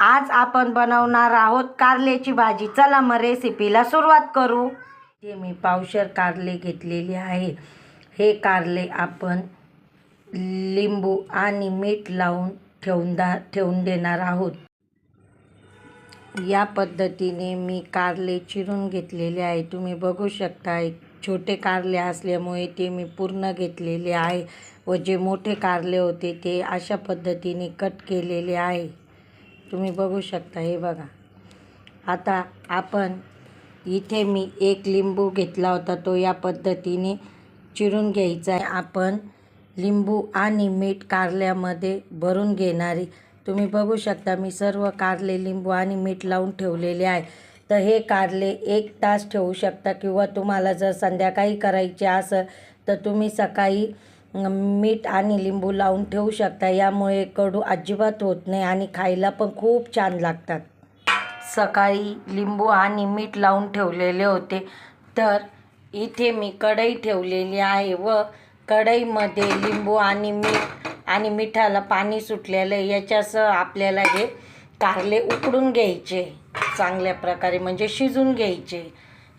आज आपण बनवणार आहोत कारल्याची भाजी. चला मग रेसिपीला सुरुवात करू. ते मी पावशर कारले घेतलेले आहे. हे कारले आपण लिंबू आणि मीठ लावून ठेवून दा ठेवून देणार आहोत. या पद्धतीने मी कारले चिरून घेतलेले आहे. तुम्ही बघू शकता एक छोटे कारले असल्यामुळे ते मी पूर्ण घेतलेले आहे व जे मोठे कारले होते ते अशा पद्धतीने कट केलेले आहे. तुम्ही बघू शकता हे बघा. आता आपण इथे मी एक लिंबू घेतला होता तो या पद्धतीने चिरून घ्यायचा आहे. आपण लिंबू आणि मीठ कारल्यामध्ये भरून घेणारी तुम्ही बघू शकता मी सर्व कारले लिंबू आणि मीठ लावून ठेवलेले आहे. तर हे कारले एक तास ठेवू शकता किंवा तुम्हाला जर संध्याकाळी करायचे असेल तर तुम्ही सकाळी मीठ आणि लिंबू लावून ठेवू शकता. यामुळे कडू अजिबात होत नाही आणि खायला पण खूप छान लागतात. सकाळी लिंबू आणि मीठ लावून ठेवलेले होते. तर इथे मी कढई ठेवलेली आहे व कढईमध्ये लिंबू आणि मीठ आणि मिठाला पाणी सुटलेलं आहे. याच्यासह आपल्याला हे कारले उकडून घ्यायचे. चांगल्या प्रकारे म्हणजे शिजून घ्यायचे.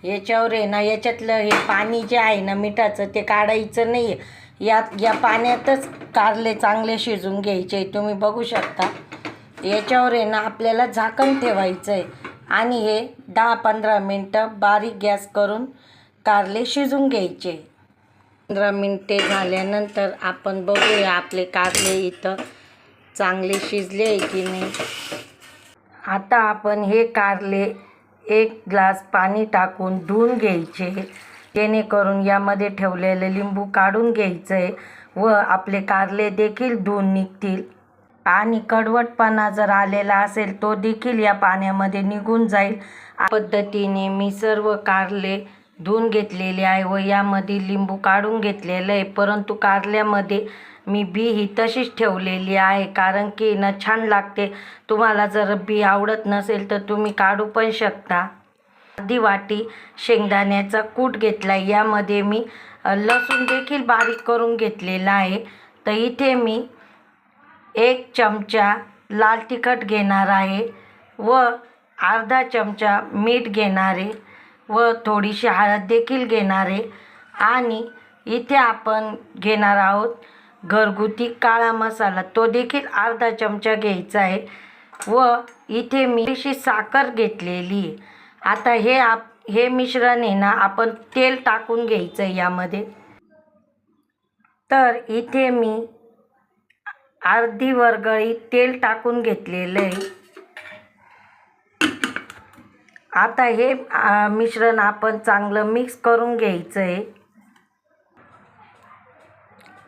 याच्यावर आहे ना याच्यातलं हे पाणी जे आहे ना मिठाचं ते काढायचं नाही आहे यात या पाण्यातच कारले चांगले शिजून घ्यायचे तुम्ही बघू शकता. याच्यावर आहे ना आपल्याला झाकण ठेवायचं आहे आणि हे दहा पंधरा मिनटं बारीक गॅस करून कारले शिजून घ्यायचे. पंधरा मिनटे झाल्यानंतर आपण बघूया आपले कारले इथं चांगले शिजले आहे की नाही. आता आपण हे कारले एक ग्लास पाणी टाकून धुवून घ्यायचे. जेणेकरून यामध्ये ठेवलेले लिंबू काढून घ्यायचं आहे व आपले कारले देखील धुवून निघतील. आणि कडवटपणा जर आलेला असेल तो देखील या पाण्यामध्ये निघून जाईल. या पद्धतीने मी सर्व कारले धुवून घेतलेले आहे व यामध्ये लिंबू काढून घेतलेलं आहे. परंतु कारल्यामध्ये मी बी ही तशीच ठेवलेली आहे कारण की ना छान लागते. तुम्हाला जर बी आवडत नसेल तर तुम्ही काढू पण शकता. अर्धी वाटी शेंगदाण्याचा कूट घेतला. आहे यामध्ये मी लसूण देखील बारीक करून घेतलेला आहे. तर इथे मी एक चमचा लाल तिखट घेणार आहे व अर्धा चमचा मीठ घेणारे व थोडीशी हळद देखील घेणारे आणि इथे आपण घेणार आहोत घरगुती काळा मसाला. तो देखील अर्धा चमचा घ्यायचा आहे व इथे मी थोडीशी साखर घेतलेली आहे. आता हे आप हे मिश्रण आहे ना आपण तेल टाकून घ्यायचं आहे यामध्ये. तर इथे मी अर्धी वरगळी तेल टाकून घेतलेलं आहे. आता हे मिश्रण आपण चांगलं मिक्स करून घ्यायचं आहे.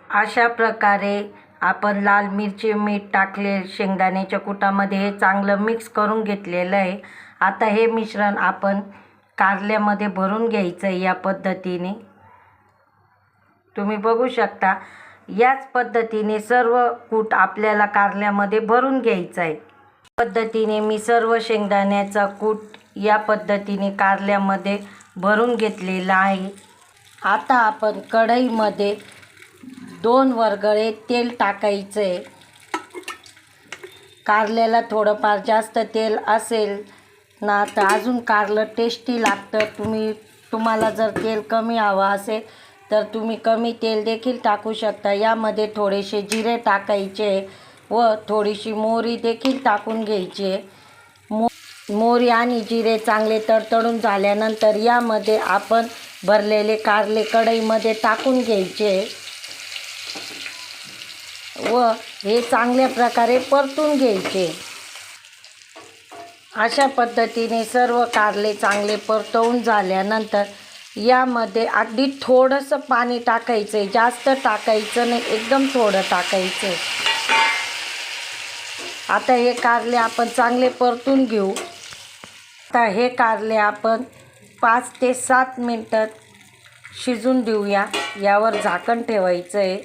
अशा प्रकारे आपण लाल मिरची मीठ टाकले शेंगदाण्याच्या कुटामध्ये हे चांगलं मिक्स करून घेतलेलं आहे. आता हे मिश्रण आपण कारल्यामध्ये भरून घ्यायचं आहे या पद्धतीने. तुम्ही बघू शकता याच पद्धतीने सर्व कूट आपल्याला कारल्यामध्ये भरून घ्यायचं आहे. पद्धतीने मी सर्व शेंगदाण्याचा कूट या पद्धतीने कारल्यामध्ये भरून घेतलेला आहे. आता आपण कढईमध्ये दोन वरगळे तेल टाकायचं आहे. कारल्याला थोडंफार जास्त तेल असेल ना तर अजून कारलं टेस्टी लागतं. तुम्ही तुम्हाला जर तेल कमी हवं असेल तर तुम्ही कमी तेल देखील टाकू शकता. यामध्ये थोडेसे जिरे टाकायचे व थोडीशी मोहरी देखील टाकून घ्यायची. मो मोहरी आणि जिरे चांगले तडतडून झाल्यानंतर यामध्ये आपण भरलेले कारले कढईमध्ये टाकून घ्यायचे व हे चांगल्या प्रकारे परतून घ्यायचे. अशा पद्धतीने सर्व कारले चांगले परतवून झाल्यानंतर यामध्ये अगदी थोडंसं पाणी टाकायचं आहे जास्त टाकायचं नाही एकदम थोडं टाकायचं. आहे आता हे कारले आपण चांगले परतून घेऊ. आता हे कारले आपण पाच ते सात मिनटं शिजून देऊया. यावर झाकण ठेवायचं आहे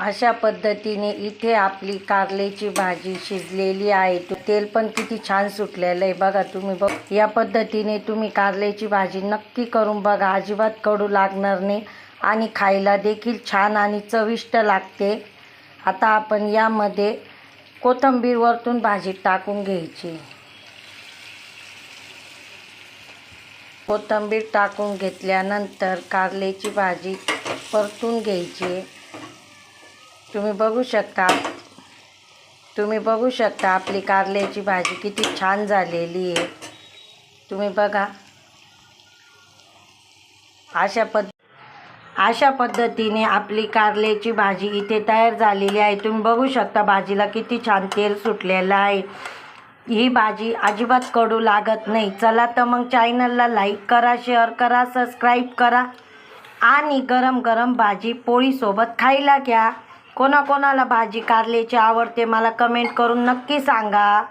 अशा पद्धतीने इथे आपली कारल्याची भाजी शिजलेली आहे. तेल पण किती छान सुटलेलं आहे. बघा तुम्ही बघ. या पद्धतीने तुम्ही कारल्याची भाजी नक्की करून बघा. अजिबात कडू लागणार नाही आणि खायला देखील छान आणि चविष्ट लागते. आता आपण यामध्ये कोथिंबीर वरतून टाकून घ्यायची. कोथिंबीर टाकून घेतल्यानंतर कारल्याची भाजी परतून घ्यायची. तुम्ही बघू शकता. तुम्ही बघू शकता आपली कारल्याची भाजी किती छान झालेली आहे. तुम्ही बघा. अशा पद्ध अशा पद्धतीने आपली कारल्याची भाजी इथे तयार झालेली आहे. तुम्ही बघू शकता भाजीला किती छान तेल सुटलेलं आहे. ही भाजी अजिबात कडू लागत नाही. चला तर मग चॅनलला लाईक करा शेअर करा सबस्क्राईब करा आणि गरम गरम भाजी पोळीसोबत खायला घ्या. कोणाकोणाला भाजी कारल्याची आवडते मला कमेंट करून नक्की सांगा.